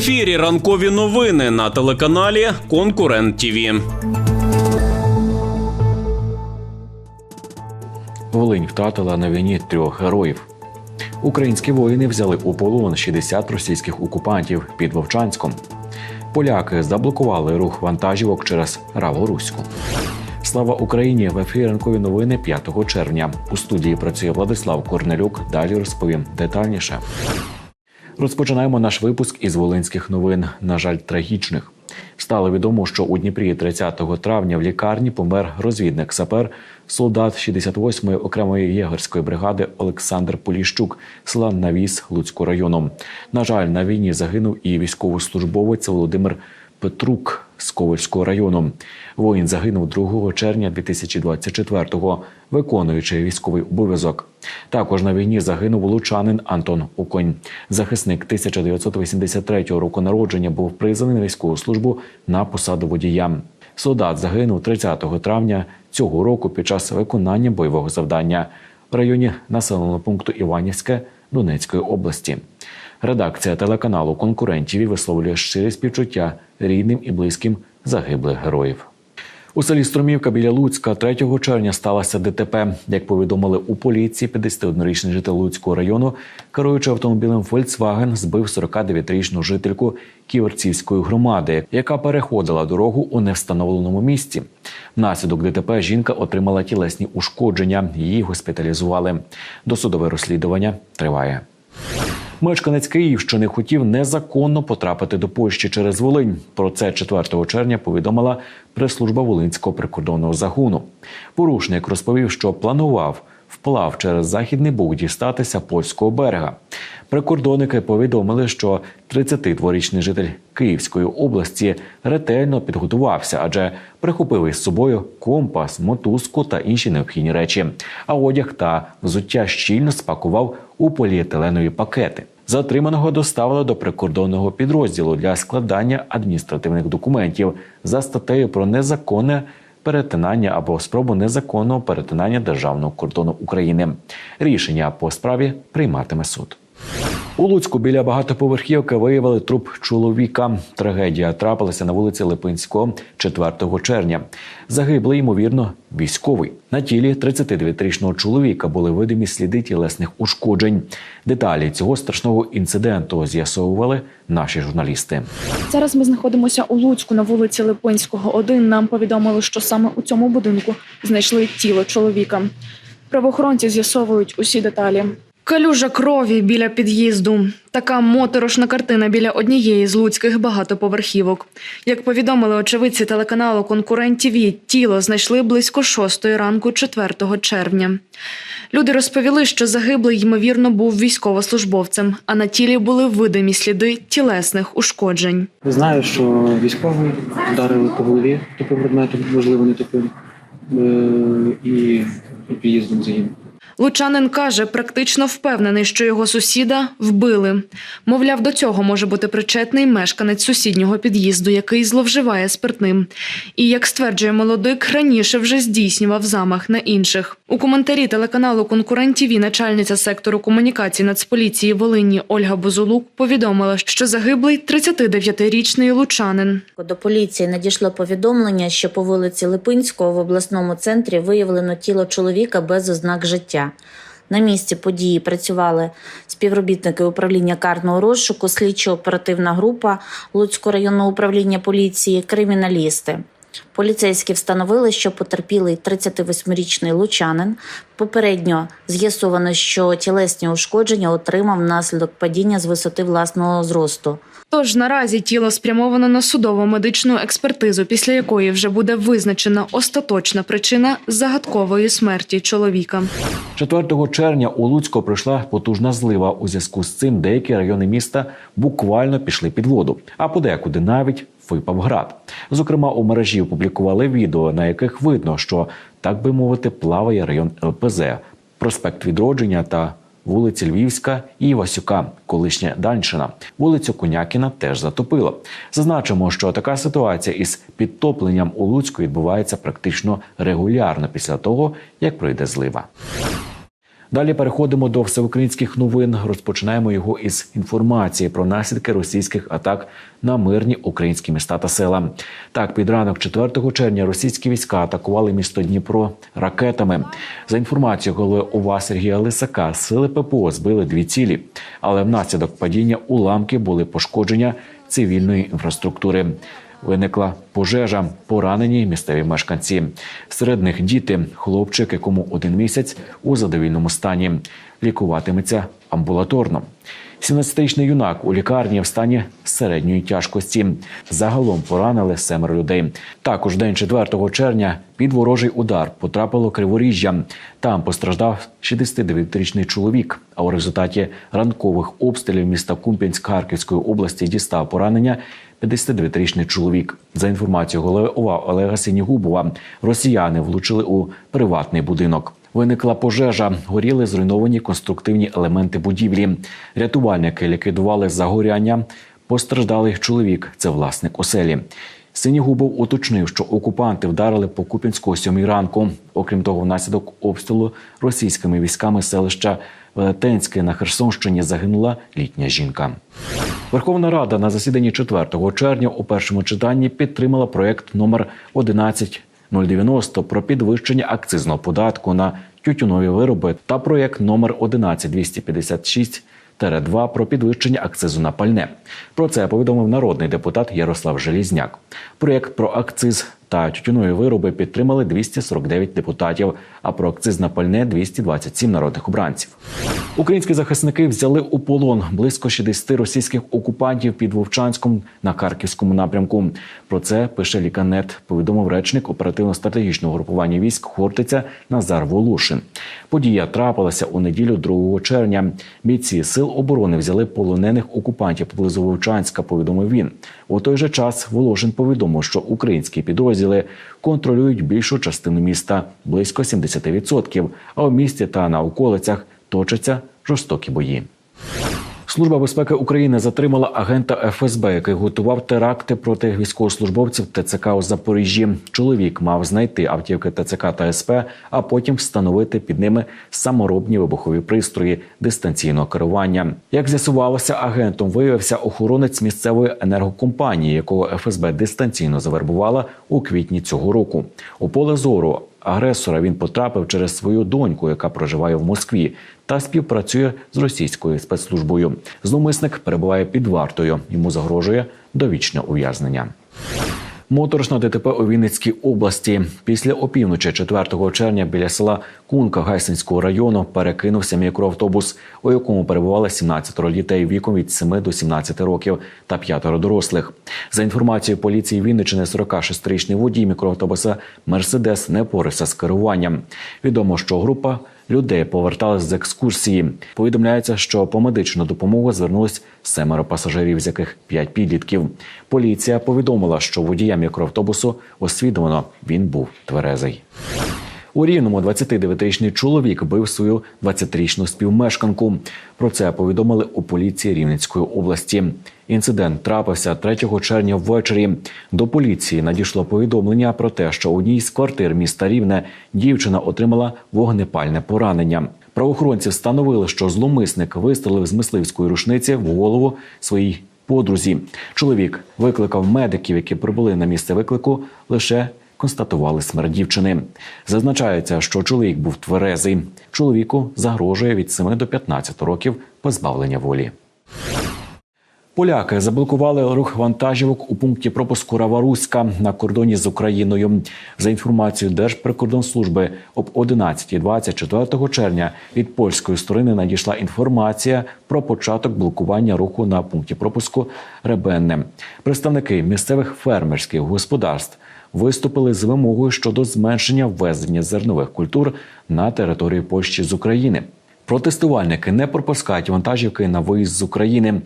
ефірі ранкові новини на телеканалі Конкурент ТІВІ. Волинь втратила на війні трьох героїв. Українські воїни взяли у полон 60 російських окупантів під Вовчанськом. Поляки заблокували рух вантажівок через Раворуську. Слава Україні! В ефірі ранкові новини 5 червня. У студії працює Владислав Корнелюк. Далі розповім детальніше. Розпочинаємо наш випуск із волинських новин. На жаль, трагічних. Стало відомо, що у Дніпрі 30 травня в лікарні помер розвідник сапер, солдат 68-ї окремої єгерської бригади Олександр Поліщук, села Навіс Луцького району. На жаль, на війні загинув і військовослужбовець Володимир Петрук з Ковальського району. Воїн загинув 2 червня 2024-го, виконуючи військовий обов'язок. Також на війні загинув лучанин Антон Оконь. Захисник 1983 року народження був призваний на військову службу на посаду водія. Солдат загинув 30 травня цього року під час виконання бойового завдання в районі населеного пункту Іванівське Донецької області. Редакція телеканалу конкурентів висловлює щирі співчуття рідним і близьким загиблих героїв. У селі Струмівка біля Луцька 3 червня сталося ДТП. Як повідомили у поліції, 51-річний житель Луцького району, керуючи автомобілем Volkswagen, збив 49-річну жительку Ківерцівської громади, яка переходила дорогу у невстановленому місці. Внаслідок ДТП жінка отримала тілесні ушкодження. Її госпіталізували. Досудове розслідування триває. Мешканець Київщини хотів незаконно потрапити до Польщі через Волинь. Про це 4 червня повідомила прес-служба Волинського прикордонного загону. Порушник розповів, що планував вплав через західний бук дістатися польського берега. Прикордонники повідомили, що 32-річний житель Київської області ретельно підготувався, адже прихопив із собою компас, мотузку та інші необхідні речі. А одяг та взуття щільно спакував у поліетиленові пакети. Затриманого доставили до прикордонного підрозділу для складання адміністративних документів за статтею про незаконне перетинання або спробу незаконного перетинання державного кордону України. Рішення по справі прийматиме суд. У Луцьку біля багатоповерхівки виявили труп чоловіка. Трагедія трапилася на вулиці Липинського 4 червня. Загиблий, ймовірно, військовий. На тілі 39-річного чоловіка були видимі сліди тілесних ушкоджень. Деталі цього страшного інциденту з'ясовували наші журналісти. Зараз ми знаходимося у Луцьку на вулиці Липинського. 1. Нам повідомили, що саме у цьому будинку знайшли тіло чоловіка. Правоохоронці з'ясовують усі деталі. Калюжа крові біля під'їзду. Така моторошна картина біля однієї з луцьких багатоповерхівок. Як повідомили очевидці телеканалу Конкурент ТІВІ, тіло знайшли близько 6 ранку 4 червня. Люди розповіли, що загиблий ймовірно був військовослужбовцем, а на тілі були видимі сліди тілесних ушкоджень. Знаю, що військовий вдарили по голові тупим предметом, можливо, не тупим, е, і під'їздом загинув. Лучанин каже, практично впевнений, що його сусіда вбили. Мовляв, до цього може бути причетний мешканець сусіднього під'їзду, який зловживає спиртним. І як стверджує молодик, раніше вже здійснював замах на інших. У коментарі телеканалу Конкурент ТІВІ начальниця сектору комунікацій Нацполіції Волині Ольга Бузулук повідомила, що загиблий 39-річний лучанин. До поліції надійшло повідомлення, що по вулиці Липинського в обласному центрі виявлено тіло чоловіка без ознак життя. На місці події працювали співробітники управління карного розшуку, слідчо-оперативна група Луцького районного управління поліції, криміналісти. Поліцейські встановили, що потерпілий 38-річний лучанин. Попередньо з'ясовано, що тілесні ушкодження отримав внаслідок падіння з висоти власного зросту. Тож наразі тіло спрямовано на судово-медичну експертизу, після якої вже буде визначена остаточна причина загадкової смерті чоловіка. 4 червня у Луцьку пройшла потужна злива. У зв'язку з цим деякі райони міста буквально пішли під воду, а подекуди навіть випав град. Зокрема, у мережі опублікували відео, на яких видно, що так би мовити, плаває район ЛПЗ, проспект Відродження та вулиці Львівська і Васюка, колишня Данщина. Вулицю Конякіна теж затопило. Зазначимо, що така ситуація із підтопленням у Луцьку відбувається практично регулярно після того, як пройде злива. Далі переходимо до всеукраїнських новин. Розпочинаємо його із інформації про наслідки російських атак на мирні українські міста та села. Так, під ранок 4 червня російські війська атакували місто Дніпро ракетами. За інформацією голови ОВА Сергія Лисака, сили ППО збили дві цілі, але внаслідок падіння уламки були пошкодження цивільної інфраструктури. Виникла пожежа, поранені місцеві мешканці. Серед них діти, хлопчик, якому один місяць у задовільному стані, лікуватиметься амбулаторно. 17-річний юнак у лікарні в стані середньої тяжкості. Загалом поранили семеро людей. Також день 4 червня під ворожий удар потрапило криворіжжя. Там постраждав 69-річний чоловік. А у результаті ранкових обстрілів міста Кумпінськ Харківської області дістав поранення 59-річний чоловік. За інформацією голови ОВА Олега Синігубова, росіяни влучили у приватний будинок. Виникла пожежа, горіли зруйновані конструктивні елементи будівлі. Рятувальники ліквідували загоряння. Постраждалий чоловік це власник оселі. Синігубов уточнив, що окупанти вдарили по Купінську о сьомій ранку. Окрім того, внаслідок обстрілу російськими військами селища Велетенське на Херсонщині загинула літня жінка. Верховна Рада на засіданні 4 червня у першому читанні підтримала проект номер 11090 про підвищення акцизного податку на тютюнові вироби та проект номер 11256 2 про підвищення акцизу на пальне. Про це повідомив народний депутат Ярослав Желізняк. Проєкт про акциз та тютюнові вироби підтримали 249 депутатів, а про акциз на пальне 227 народних обранців. Українські захисники взяли у полон близько 60 російських окупантів під Вовчанськом на харківському напрямку. Про це пише Ліканет. Повідомив речник оперативно-стратегічного групування військ Хортиця Назар Волошин. Подія трапилася у неділю 2 червня. Бійці сил оборони взяли полонених окупантів поблизу Вовчанська. Повідомив він. У той же час Волошин повідомив, що українські підрозділи контролюють більшу частину міста близько 70%, а у місті та на околицях точаться жорстокі бої. Служба безпеки України затримала агента ФСБ, який готував теракти проти військовослужбовців ТЦК у Запоріжжі. Чоловік мав знайти автівки ТЦК та СП, а потім встановити під ними саморобні вибухові пристрої дистанційного керування. Як з'ясувалося, агентом виявився охоронець місцевої енергокомпанії, якого ФСБ дистанційно завербувала у квітні цього року. У поле зору агресора він потрапив через свою доньку, яка проживає в Москві, та співпрацює з російською спецслужбою. Зловмисник перебуває під вартою. Йому загрожує довічне ув'язнення. Моторошна ДТП у Вінницькій області. Після опівночі 4 червня біля села Кунка Гайсинського району перекинувся мікроавтобус, у якому перебували 17 дітей віком від 7 до 17 років та п'ятеро дорослих. За інформацією поліції Вінничини, 46-річний водій мікроавтобуса Мерседес не порився з керуванням. Відомо, що група людей повертались з екскурсії. Повідомляється, що по медичну допомогу звернулись семеро пасажирів, з яких п'ять підлітків. Поліція повідомила, що водія мікроавтобусу освідомлено він був тверезий. У Рівному 29-річний чоловік бив свою 20-річну співмешканку. Про це повідомили у поліції Рівненської області. Інцидент трапився 3 червня ввечері. До поліції надійшло повідомлення про те, що у одній з квартир міста Рівне дівчина отримала вогнепальне поранення. Правоохоронці встановили, що зломисник вистрелив з мисливської рушниці в голову своїй подрузі. Чоловік викликав медиків, які прибули на місце виклику лише констатували смерть дівчини. Зазначається, що чоловік був тверезий. Чоловіку загрожує від 7 до 15 років позбавлення волі. Поляки заблокували рух вантажівок у пункті пропуску Раваруська на кордоні з Україною. За інформацією Держприкордонслужби, об 11.20 4 червня від польської сторони надійшла інформація про початок блокування руху на пункті пропуску Ребенне. Представники місцевих фермерських господарств виступили з вимогою щодо зменшення ввезення зернових культур на територію Польщі з України. Протестувальники не пропускають вантажівки на виїзд з України.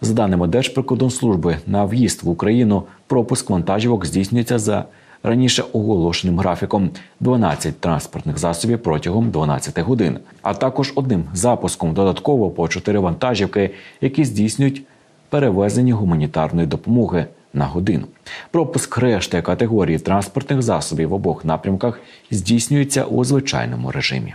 За даними Держприкордонслужби, на в'їзд в Україну пропуск вантажівок здійснюється за раніше оголошеним графіком 12 транспортних засобів протягом 12 годин, а також одним запуском додатково по 4 вантажівки, які здійснюють перевезення гуманітарної допомоги на годину. Пропуск решти категорії транспортних засобів в обох напрямках здійснюється у звичайному режимі.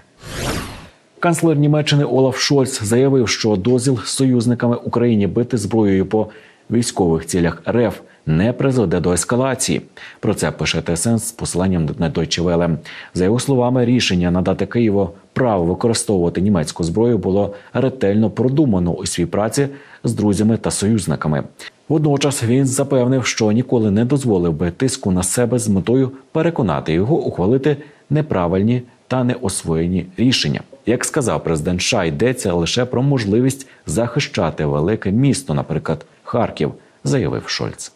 Канцлер Німеччини Олаф Шольц заявив, що дозвіл союзниками Україні бити зброєю по військових цілях РФ не призведе до ескалації. Про це пише ТСН з посиланням на Deutsche Welle. За його словами, рішення надати Києву право використовувати німецьку зброю було ретельно продумано у співпраці з друзями та союзниками. Водночас він запевнив, що ніколи не дозволив би тиску на себе з метою переконати його ухвалити неправильні та неосвоєні рішення. Як сказав президент США, йдеться лише про можливість захищати велике місто, наприклад, Харків, заявив Шольц.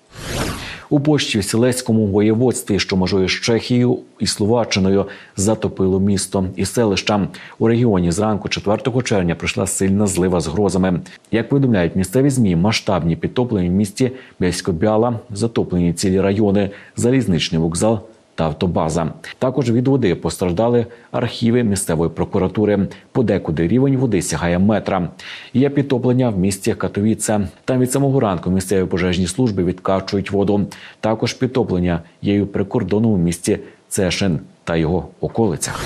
У Польщі в Сілецькому воєводстві, що межує з Чехією і Словаччиною, затопило місто і селища. У регіоні зранку 4 червня прийшла сильна злива з грозами. Як повідомляють місцеві змі, масштабні підтоплення в місті Бяськобяла затоплені цілі райони, залізничний вокзал та автобаза. Також від води постраждали архіви місцевої прокуратури. Подекуди рівень води сягає метра. Є підтоплення в місті Катовіце. Там від самого ранку місцеві пожежні служби відкачують воду. Також підтоплення є у прикордонному місті Цешин та його околицях.